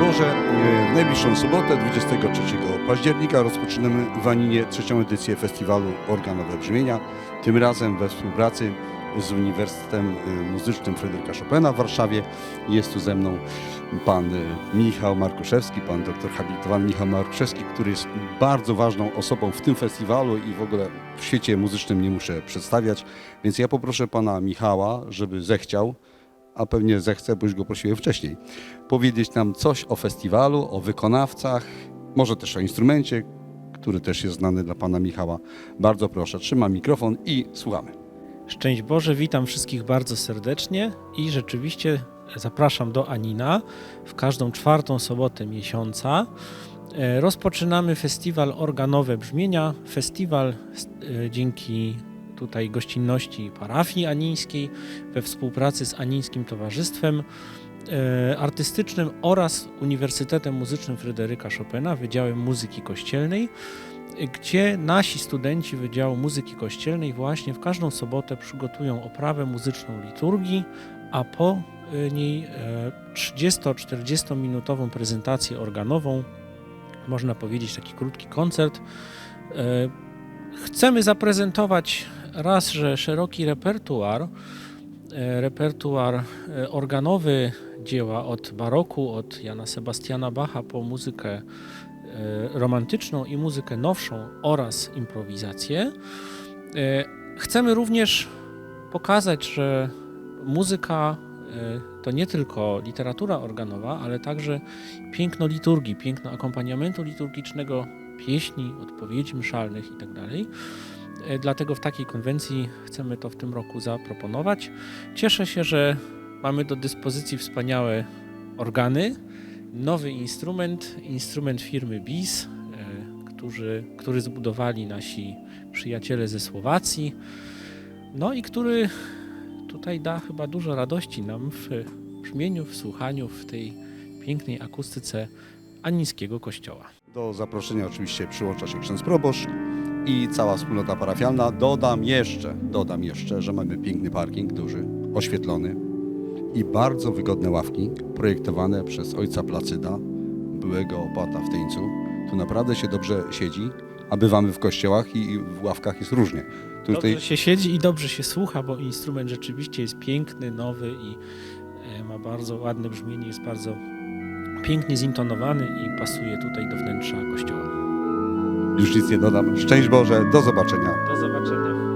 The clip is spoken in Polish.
Boże, e, w najbliższą sobotę, 23 października, rozpoczynamy w Aninie trzecią edycję festiwalu Organowe Brzmienia. Tym razem we współpracy z Uniwersytetem e, Muzycznym Fryderyka Chopina w Warszawie. Jest tu ze mną pan e, Michał Markuszewski, pan doktor habilitowany Michał Markuszewski, który jest bardzo ważną osobą w tym festiwalu i w ogóle w świecie muzycznym nie muszę przedstawiać. Więc ja poproszę pana Michała, żeby zechciał, a pewnie zechce, bo już go prosiłem wcześniej, powiedzieć nam coś o festiwalu, o wykonawcach, może też o instrumencie, który też jest znany dla pana Michała. Bardzo proszę, trzymam mikrofon i słuchamy. Szczęść Boże, witam wszystkich bardzo serdecznie i rzeczywiście zapraszam do Anina w każdą czwartą sobotę miesiąca. E, Rozpoczynamy festiwal Organowe Brzmienia. Festiwal e, dzięki tutaj gościnności parafii anińskiej we współpracy z Anińskim Towarzystwem e, Artystycznym oraz Uniwersytetem Muzycznym Fryderyka Chopina, Wydziałem Muzyki Kościelnej gdzie nasi studenci Wydziału Muzyki Kościelnej właśnie w każdą sobotę przygotują oprawę muzyczną liturgii, a po y, niej e, 30-40 minutową prezentację organową, można powiedzieć taki krótki koncert. E, Chcemy zaprezentować raz, że szeroki repertuar, e, repertuar e, organowy dzieła od baroku, od Jana Sebastiana Bacha po muzykę e, romantyczną i muzykę nowszą oraz improwizację. Chcemy również pokazać, że muzyka to nie tylko literatura organowa, ale także piękno liturgii, piękno akompaniamentu liturgicznego, pieśni, odpowiedzi mszalnych itd. E, Dlatego w takiej konwencji chcemy to w tym roku zaproponować. Cieszę się, że mamy do dyspozycji wspaniałe organy, nowy instrument, instrument firmy BIS, e, którzy, który zbudowali nasi przyjaciele ze Słowacji. No i który tutaj da chyba dużo radości nam w brzmieniu, w słuchaniu, w tej pięknej akustyce anińskiego kościoła. Do zaproszenia oczywiście przyłącza się ksiądz proboszcz i cała wspólnota parafialna. Dodam jeszcze, dodam jeszcze, że mamy piękny parking, duży, oświetlony i bardzo wygodne ławki projektowane przez ojca Placyda, byłego opata w Tyńcu. Tu naprawdę się dobrze siedzi, a bywamy w kościołach i w ławkach jest różnie. Tutaj Dobrze się siedzi i dobrze się słucha, bo instrument rzeczywiście jest piękny, nowy i e, ma bardzo ładne brzmienie, jest bardzo pięknie zintonowany i pasuje tutaj do wnętrza kościoła. Już nic nie dodam. Szczęść Boże, do zobaczenia. Do zobaczenia.